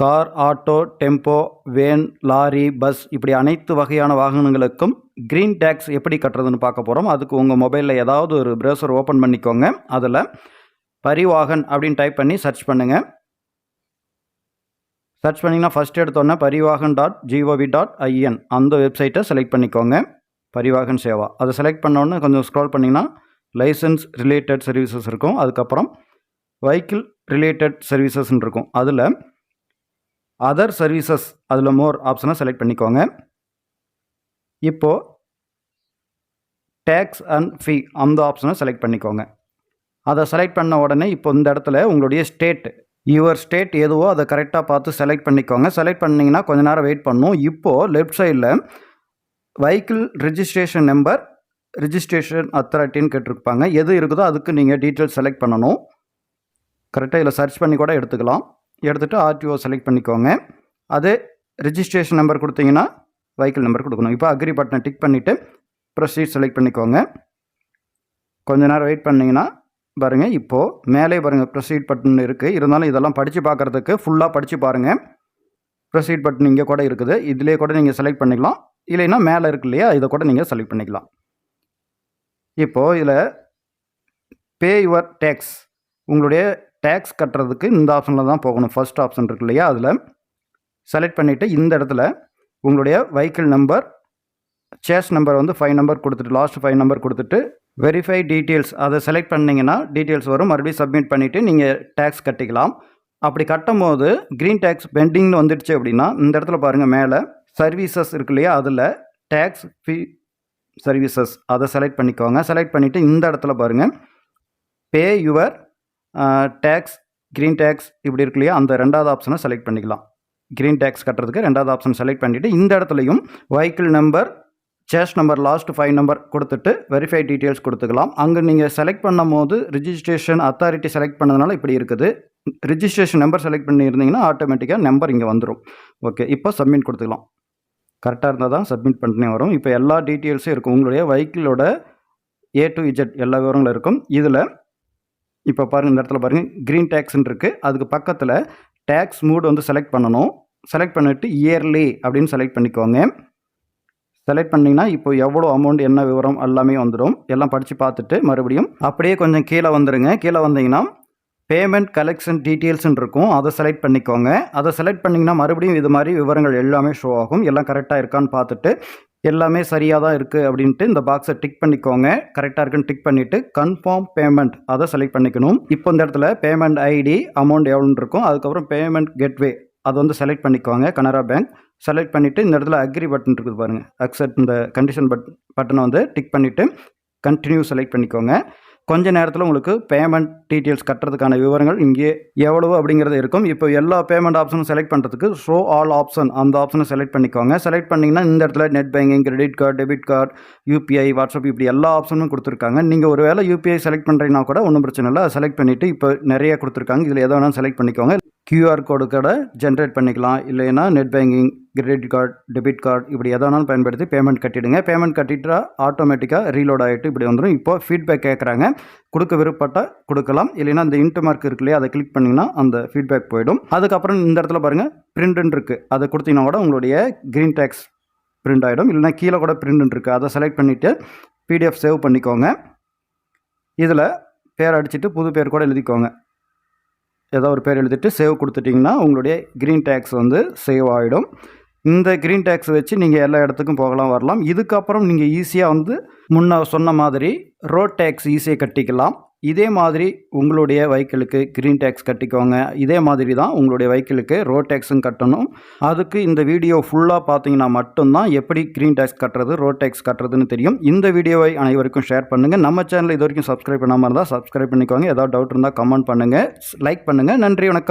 Car auto tempo van lorry bus இப்படி அனைத்து வகையான வாகனங்களுக்கும் க்ரீன் டேக்ஸ் எப்படி கட்டுறதுன்னு பார்க்க போகிறோம் அதுக்கு உங்கள் மொபைலில் ஏதாவது ஒரு ப்ரௌசர் ஓப்பன் பண்ணிக்கோங்க. அதில் பரிவாகன் அப்படின்னு டைப் பண்ணி சர்ச் பண்ணுங்கள் சர்ச் பண்ணிங்கன்னா ஃபஸ்ட் எடுத்தோன்னே Parivahan dot G O V dot I N அந்த வெப்சைட்டை செலக்ட் பண்ணிக்கோங்க. பரிவாகன் சேவா. அதை செலக்ட் பண்ணோன்னே கொஞ்சம் ஸ்க்ரோல் பண்ணிங்கன்னா லைசன்ஸ் ரிலேட்டட் சர்வீசஸ் இருக்கும். அதுக்கப்புறம் வெஹிக்கிள் ரிலேட்டட் சர்வீசஸ்ன்னு இருக்கும். அதில் அதர் சர்வீசஸ் அதில் மோர் ஆப்ஷனை செலக்ட் பண்ணிக்கோங்க. இப்போது டேக்ஸ் அண்ட் ஃபீ அந்த ஆப்ஷனை செலக்ட் பண்ணிக்கோங்க. அதை செலக்ட் பண்ண உடனே இப்போ இந்த இடத்துல உங்களுடைய ஸ்டேட் யுவர் ஸ்டேட் எதுவோ அதை கரெக்டாக பார்த்து செலக்ட் பண்ணிக்கோங்க. செலக்ட் பண்ணிங்கன்னா கொஞ்ச நேரம் வெயிட் பண்ணும். இப்போது லெஃப்ட் சைடில் வெஹிக்கிள் ரிஜிஸ்ட்ரேஷன் நம்பர் ரிஜிஸ்ட்ரேஷன் அத்தாரிட்டின்னு கேட்டிருப்பாங்க. எது இருக்குதோ அதுக்கு நீங்கள் டீட்டெயில்ஸ் செலக்ட் பண்ணணும். கரெக்டாக இதில் சர்ச் பண்ணி கூட எடுத்துக்கலாம். எடுத்துகிட்டு ஆர்டிஓ செலக்ட் பண்ணிக்கோங்க. அது ரிஜிஸ்ட்ரேஷன் நம்பர் கொடுத்தீங்கன்னா வெஹிக்கிள் நம்பர் கொடுக்கணும். இப்போ அக்ரி பட்டனை டிக் பண்ணிவிட்டு ப்ரொசீட் செலக்ட் பண்ணிக்கோங்க. கொஞ்ச நேரம் வெயிட் பண்ணிங்கன்னா பாருங்கள் இப்போது மேலே பாருங்கள் ப்ரொசீட் பட்டன் இருக்குது இருந்தாலும் இதெல்லாம் படித்து பார்க்குறதுக்கு ஃபுல்லாக படித்து பாருங்கள் ப்ரொசீட் பட்டன் இங்கே கூட இருக்குது. இதிலே கூட நீங்கள் செலக்ட் பண்ணிக்கலாம். இல்லைன்னா மேலே இருக்கு இல்லையா இதை கூட நீங்கள் செலக்ட் பண்ணிக்கலாம். இப்போது இதில் பே யுவர் டேக்ஸ் உங்களுடைய டேக்ஸ் கட்டுறதுக்கு இந்த ஆப்ஷனில் தான் போகணும். ஃபர்ஸ்ட் ஆப்ஷன் இருக்கு இல்லையா? அதில் செலக்ட் பண்ணிவிட்டு இந்த இடத்துல உங்களுடைய வெஹிக்கிள் நம்பர் சேஸ் நம்பர் வந்து ஃபைவ் நம்பர் கொடுத்துட்டு லாஸ்ட் ஃபைவ் நம்பர் கொடுத்துட்டு வெரிஃபை டீட்டெயில்ஸ் அதை செலக்ட் பண்ணிங்கன்னா டீட்டெயில்ஸ் வரும். மறுபடியும் சப்மிட் பண்ணிவிட்டு நீங்கள் டேக்ஸ் கட்டிக்கலாம். அப்படி கட்டும் போது க்ரீன் டேக்ஸ் பெண்டிங்னு வந்துடுச்சு அப்படின்னா இந்த இடத்துல பாருங்கள் மேலே சர்வீசஸ் இருக்கு இல்லையா? அதில் டேக்ஸ் ஃபீ சர்வீசஸ் அதை செலக்ட் பண்ணிக்கோங்க. செலக்ட் பண்ணிவிட்டு இந்த இடத்துல பாருங்கள் pay your tax green tax இப்படி இருக்கு இல்லையா? அந்த ரெண்டாவது ஆப்ஷனை செலக்ட் பண்ணிக்கலாம். க்ரீன் டேக்ஸ் கட்டுறதுக்கு ரெண்டாவது ஆப்ஷன் செலக்ட் பண்ணிவிட்டு இந்த இடத்துலையும் vehicle number chassis number last five number கொடுத்துட்டு வெரிஃபை டீட்டெயில்ஸ் கொடுத்துக்கலாம். அங்கே நீங்கள் செலக்ட் பண்ணும் போது ரிஜிஸ்ட்ரேஷன் அத்தாரிட்டி செலக்ட் பண்ணதுனால இப்படி இருக்குது. ரிஜிஸ்ட்ரேஷன் நம்பர் செலக்ட் பண்ணியிருந்தீங்கன்னா ஆட்டோமேட்டிக்காக நம்பர் இங்கே வந்துடும் ஓகே இப்போ சப்மிட் கொடுத்துக்கலாம். கரெக்டாக இருந்தால் தான் சப்மிட் பண்ணினே வரும். இப்போ எல்லா டீட்டெயில்ஸும் இருக்கும். உங்களுடைய வெஹிக்கிளோட ஏ டு இஜெட் எல்லா விவரங்களும் இருக்கும். இதில் இப்போ பாருங்கள் இந்த இடத்துல பாருங்கள் க்ரீன் டேக்ஸ்ன்னு இருக்குது அதுக்கு பக்கத்தில் டேக்ஸ் மூட் வந்து செலக்ட் பண்ணணும். செலக்ட் பண்ணிவிட்டு இயர்லி அப்படின்னு செலக்ட் பண்ணிக்கோங்க. செலக்ட் பண்ணிங்கன்னா இப்போ எவ்வளோ அமௌண்ட் என்ன விவரம் எல்லாமே வந்துடும். எல்லாம் படித்து பார்த்துட்டு மறுபடியும் அப்படியே கொஞ்சம் கீழே வந்துடுங்க கீழே வந்தீங்கன்னா பேமெண்ட் கலெக்ஷன் டீட்டெயில்ஸ்ன்னு இருக்கும். அதை செலக்ட் பண்ணிக்கோங்க. அதை செலக்ட் பண்ணிங்கன்னா மறுபடியும் இது மாதிரி விவரங்கள் எல்லாமே ஷோ ஆகும். எல்லாம் கரெக்டாக இருக்கான்னு பார்த்துட்டு எல்லாமே சரியாக தான் இருக்குது அப்படின்ட்டு இந்த பாக்ஸை டிக் பண்ணிக்கோங்க. கரெக்டாக இருக்குன்னு டிக் பண்ணிவிட்டு கன்ஃபார்ம் பேமெண்ட் அதை செலக்ட் பண்ணிக்கணும். இப்போ இந்த இடத்துல பேமெண்ட் ஐடி அமௌண்ட் எவ்வளோன்னு இருக்கும். அதுக்கப்புறம் பேமெண்ட் கெட்வே அதை வந்து செலக்ட் பண்ணிக்கோங்க கனரா பேங்க் செலக்ட் பண்ணிவிட்டு இந்த இடத்துல அக்ரி பட்டன் இருக்குது பாருங்கள் அக்செப்ட் இந்த கண்டிஷன் பட் பட்டனை வந்து டிக் பண்ணிவிட்டு கண்டினியூ செலக்ட் பண்ணிக்கோங்க. கொஞ்ச நேரத்தில் உங்களுக்கு பேமெண்ட் டீட்டெயில்ஸ் கட்டுறதுக்கான விவரங்கள் இங்கே எவ்வளவு அப்படிங்கிறது இருக்கும். இப்போ எல்லா பேமெண்ட் ஆப்ஷனும் செலக்ட் பண்ணுறதுக்கு ஷோ ஆல் ஆப்ஷன் அந்த ஆப்ஷனை செலக்ட் பண்ணிக்கோங்க. செலக்ட் பண்ணிங்கன்னா இந்த இடத்துல net banking credit card debit card UPI WhatsApp இப்படி எல்லா ஆப்ஷனும் கொடுத்துருக்காங்க. நீங்கள் ஒரு வேளை யூபிஐ செலக்ட் பண்ணுறீங்கன்னா கூட ஒன்றும் பிரச்சனை இல்லை. செலக்ட் பண்ணிவிட்டு இப்போ நிறைய கொடுத்துருக்காங்க. இதில் எதை வேணாலும் செலக்ட் பண்ணிக்கோங்க. கியூஆர் கோடு கூட ஜென்ரேட் பண்ணிக்கலாம். இல்லைன்னா net banking credit card debit card இப்படி எதை பயன்படுத்தி பேமெண்ட் கட்டிடுங்க. பேமெண்ட் கட்டிட்டா ஆட்டோமேட்டிக்காக ரீலோட் ஆகிட்டு இப்படி வந்துடும் இப்போ ஃபீட்பேக் கேட்குறாங்க கொடுக்க விருப்பப்பட்ட கொடுக்கலாம். இல்லைன்னா இந்த இன்ட்டு மார்க் இருக்கு இல்லையா அதை கிளிக் பண்ணிங்கன்னா அந்த ஃபீட்பேக் போயிடும். அதுக்கப்புறம் இந்த இடத்துல பாருங்கள் பிரிண்ட்னு இருக்குது அதை கொடுத்தீங்கன்னா கூட உங்களுடைய க்ரீன் டேக்ஸ் பிரிண்ட் ஆகிடும் இல்லைனா கீழே கூட பிரிண்ட்னு இருக்குது அதை செலக்ட் பண்ணிவிட்டு பிடிஎஃப் சேவ் பண்ணிக்கோங்க. இதில் பேர் அடிச்சுட்டு புது பேர் கூட எழுதிக்கோங்க. ஏதோ ஒரு பேர் எழுதிட்டு சேவ் கொடுத்துட்டிங்கன்னா உங்களுடைய க்ரீன் டேக்ஸ் வந்து சேவ் ஆகிடும் இந்த க்ரீன் டேக்ஸ் வச்சு நீங்கள் எல்லா இடத்துக்கும் போகலாம் வரலாம். இதுக்கப்புறம் நீங்கள் ஈஸியாக வந்து முன்ன சொன்ன மாதிரி ரோட் டேக்ஸ் ஈஸியாக கட்டிக்கலாம். இதே மாதிரி உங்களுடைய வைக்கிளுக்கு க்ரீன் டேக்ஸ் கட்டிக்கோங்க. இதே மாதிரி தான் உங்களுடைய வெஹிக்கிளுக்கு ரோட் டேக்ஸும் கட்டணும். அதுக்கு இந்த வீடியோ ஃபுல்லாக பார்த்தீங்கன்னா மட்டும்தான் எப்படி க்ரீன் டேக்ஸ் கட்டுறது ரோட் டேக்ஸ் கட்டுறதுன்னு தெரியும். இந்த வீடியோவை அனைவருக்கும் ஷேர் பண்ணுங்கள் நம்ம சேனல் இது வரைக்கும் சப்ஸ்கிரைப் பண்ணாமல் இருந்தால் சப்ஸ்கிரைப் பண்ணிக்கோங்க. ஏதாவது டவுட் இருந்தால் கமெண்ட் பண்ணுங்கள் லைக் பண்ணுங்கள் நன்றி வணக்கம்.